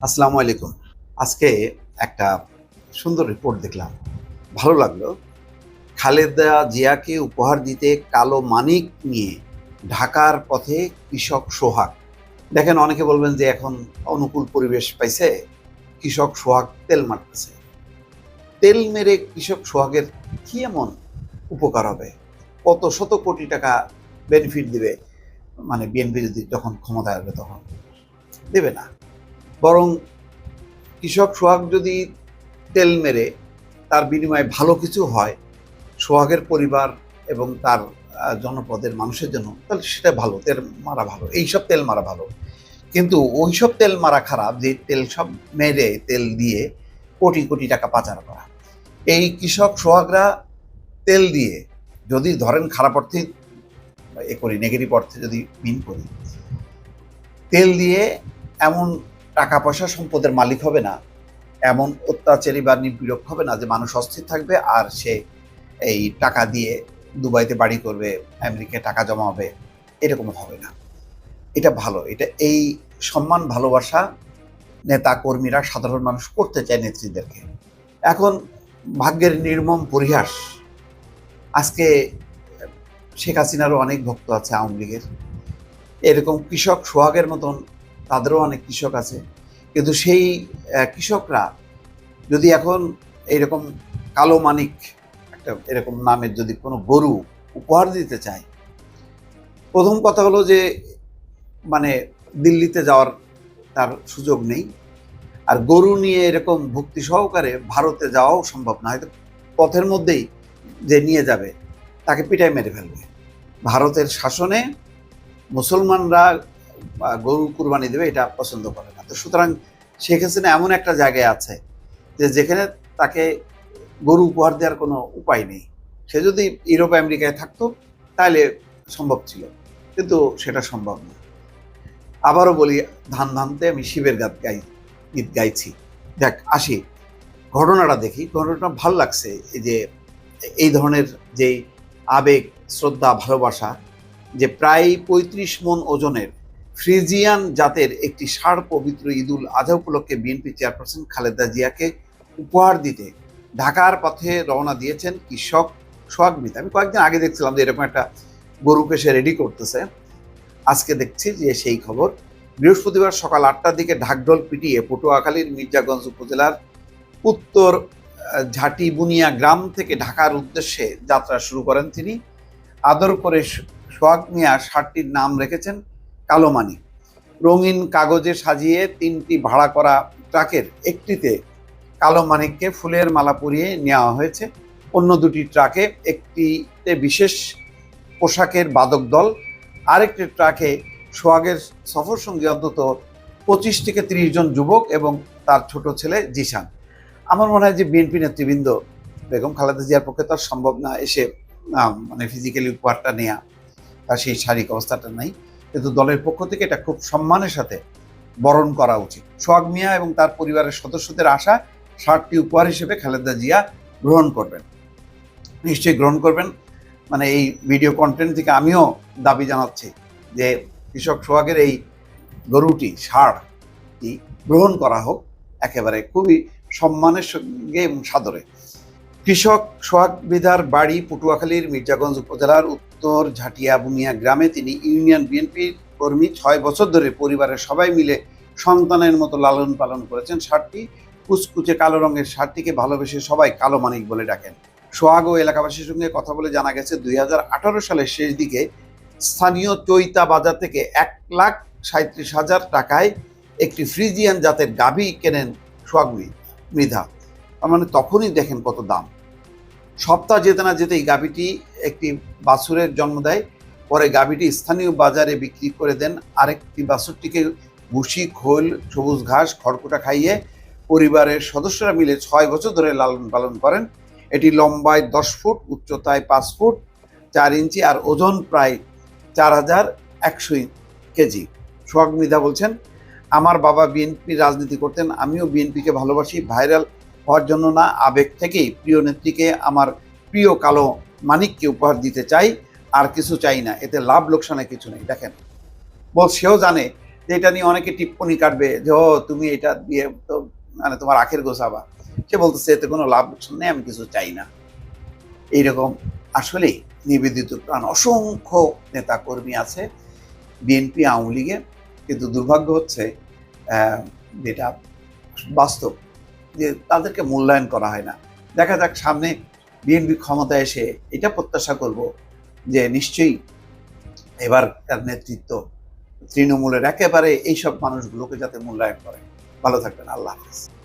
আসসালামু আলাইকুম। আজকে একটা সুন্দর রিপোর্ট দেখলাম। ভালো লাগল। খালেদা জিয়াকে উপহার দিতে কালো মানিক নিয়ে ঢাকার পথে কৃষক সোহাগ। দেখেন অনেকে বলবেন যে এখন অনুকূল পরিবেশ পাইছে, কৃষক সোহাগ তেল মারতেছে। তেল মেরে কৃষক সোহাগের কি এমন উপকার হবে? কত শত কোটি টাকা বেনিফিট দিবে? মানে বিএনপি যদি যখন ক্ষমতায় আসবে তখন। দেবে না। বরং কৃষক সোহাগ যদি তেল মেরে তার বিনিময়ে ভালো কিছু হয়, সোহাগের পরিবার এবং তার জনপদের মানুষের জন্য, তাহলে সেটা ভালো, তেল মারা ভালো, এইসব তেল মারা ভালো। কিন্তু ওইসব তেল মারা খারাপ, যে তেল সব মেরে তেল দিয়ে কোটি কোটি টাকা পাচার করা। এই কৃষক সোহাগরা তেল দিয়ে যদি ধরেন খারাপ অর্থে, এ করি নেগেটিভ অর্থে যদি মিন করি, তেল দিয়ে এমন টাকা পয়সা সম্পদের মালিক হবে না। এমন অত্যাচারী বা নিপীড়ক হবে না যে মানুষ অস্থির থাকবে আর সে এই টাকা দিয়ে দুবাইতে বাড়ি করবে, আমেরিকায় টাকা জমাবে, এরকম হবে না। এটা ভালো। এটা এই সম্মান, ভালোবাসা নেতা কর্মীরা সাধারণ মানুষ করতে চায় নেত্রীদেরকে। এখন ভাগ্যের নির্মম পরিহাস। আজকে শেখ হাসিনারও অনেক ভক্ত আছে আওয়ামী লীগের। এরকম কৃষক সোহাগের মতন তাদেরও অনেক কৃষক আছে। কিন্তু সেই কৃষকরা যদি এখন এইরকম কালো মানিক একটা এরকম নামের যদি কোনো গরু উপহার দিতে চায়, প্রথম কথা হলো যে মানে দিল্লিতে যাওয়ার তার সুযোগ নেই। আর গরু নিয়ে এরকম ভক্তি সহকারে ভারতে যাওয়াও সম্ভব না। হয়তো পথের মধ্যেই যে নিয়ে যাবে, তাকে পিটায় মেরে ফেলবে। ভারতের শাসনে মুসলমানরা গরু কুরবানি দেবে, এটা পছন্দ করে না। তো সুতরাং শেখ হাসিনা এমন একটা জায়গায় আছে যে যেখানে তাকে গরু উপহার দেওয়ার কোনো উপায় নেই। সে যদি ইউরোপ, আমেরিকায় থাকতো, তাহলে সম্ভব ছিল। কিন্তু সেটা সম্ভব না। আবারও বলি, ধান ধানতে আমি শিবের গাত গাই, গীত গাইছি। দেখ, আসি, ঘটনাটা দেখি, ঘটনাটা ভালো লাগছে, এই যে এই ধরনের যে আবেগ, শ্রদ্ধা, ভালোবাসা, যে প্রায় পঁয়ত্রিশ মন ওজনের ফ্রিজিয়ান জাতের একটি ষাঁড় পবিত্র ঈদুল আজহা উপলক্ষে বিএনপি চেয়ারপারসন খালেদা জিয়াকে উপহার দিতে ঢাকার পথে রওনা দিয়েছেন কৃষক সোহাগ মিতা। আমি কয়েকদিন আগে দেখছিলাম যে এরকম একটা গরুকে সে রেডি করতেছে। আজকে দেখছি যে সেই খবর। বৃহস্পতিবার সকাল আটটার দিকে ঢাকঢোল পিটিয়ে পটুয়াখালীর মির্জাগঞ্জ উপজেলার উত্তর আহ, ঝাটিবুনিয়া গ্রাম থেকে ঢাকার উদ্দেশ্যে যাত্রা শুরু করেন তিনি। আদর করে সো- সোহাগ মিয়া ষাটটির নাম রেখেছেন কালো মানিক রঙিন কাগজে সাজিয়ে তিনটি ভাড়া করা ট্রাকের একটিতে কালো মানিককে ফুলের মালা পরিয়ে নেওয়া হয়েছে। অন্য দুটি ট্রাকে একটিতে বিশেষ পোশাকের বাদক দল, আরেকটি ট্রাকে সোহাগের সফর সঙ্গী অন্তত পঁচিশ থেকে তিরিশ জন যুবক এবং তার ছোট ছেলে জিশান। আমার মনে হয় যে বিএনপি নেতৃবৃন্দ বেগম খালেদা জিয়ার পক্ষে তো সম্ভব না এসে মানে ফিজিক্যালি উপহারটা নেওয়া তার সেই শারীরিক অবস্থাটা নাই। কিন্তু দলের পক্ষ থেকে এটা খুব সম্মানের সাথে বরণ করা উচিত। সোহাগ মিয়া এবং তার পরিবারের সদস্যদের আশা ষাটটি উপহার হিসেবে খালেদা জিয়া গ্রহণ করবেন। নিশ্চয়ই গ্রহণ করবেন। মানে এই ভিডিও কন্টেন্ট থেকে আমিও দাবি জানাচ্ছি যে কৃষক সোহাগের এই গরুটি ষাঁড়টি গ্রহণ করা হোক। একেবারে খুবই সম্মানের সঙ্গে এবং সাদরে। কৃষক সোহাগ বিধার বাড়ি পটুয়াখালীর মির্জাগঞ্জ উপজেলার উত্তর ঝাটিয়া বুনিয়া গ্রামে তিনি ইউনিয়ন বিএনপির কর্মী ছয় বছর ধরে পরিবারের সবাই মিলে সন্তানের মতো লালন পালন করেছেন। ষাটটি কুচকুচে কালো রঙের ষাটটিকে ভালোবেসে সবাই কালো মানিক বলে ডাকেন। সোহাগ ও এলাকাবাসীর সঙ্গে কথা বলে জানা গেছে, দুই হাজার আঠারো সালের শেষ দিকে স্থানীয় চৈতা বাজার থেকে এক লাখ সাঁত্রিশ হাজার টাকায় একটি ফ্রিজিয়ান জাতের গাভী কেনেন সোহাগ মৃধা। মানে তখনই দেখেন কত দাম। সপ্তাহ যেতে না যেতেই গাভীটি একটি বাছুরের জন্ম দেয়। পরে গাভীটি স্থানীয় বাজারে বিক্রি করে দেন। আরেকটি বাছুরটিকে ভুসি, খোল, সবুজ ঘাস, খড়কুটা খাইয়ে পরিবারের সদস্যরা মিলে ছয় বছর ধরে লালন পালন করেন। এটি লম্বায় দশ ফুট, উচ্চতায় পাঁচ ফুট, চার ইঞ্চি আর ওজন প্রায় চার হাজার একশো কেজি। সোহাগ মৃধা বলছেন, আমার বাবা বিএনপি রাজনীতি করতেন, আমিও বিএনপিকে ভালোবাসি। ভাইরাল হওয়ার জন্য না, আবেগ থেকেই প্রিয় নেত্রীকে আমার প্রিয় কালো মানিককে উপহার দিতে চাই, আর কিছু চাই না, এতে লাভ লোকসানে কিছু নেই। দেখেন, বল সেও জানে যে এটা নিয়ে অনেকে টিপ্পনি কাটবে, যে, ও, তুমি এটা দিয়ে তো মানে তোমার আখের গোছাবা। সে বলতেছে, এতে কোনো লাভ লোকসান নেই, আমি কিছু চাই না। এইরকম আসলে নিবেদিত প্রাণ অসংখ্য নেতা কর্মী আছে, বিএনপি, আওয়ামী লীগে। কিন্তু দুর্ভাগ্য হচ্ছে যেটা বাস্তব যে তাদেরকে মূল্যায়ন করা হয় না। দেখা যাক সামনে বিএনপি ক্ষমতায় এসে এটা প্রত্যাশা করব যে নিশ্চয়ই এবার তার নেতৃত্ব তৃণমূলের একেবারে এইসব মানুষগুলোকে যাতে মূল্যায়ন করে। ভালো থাকবেন, আল্লাহ হাফিজ।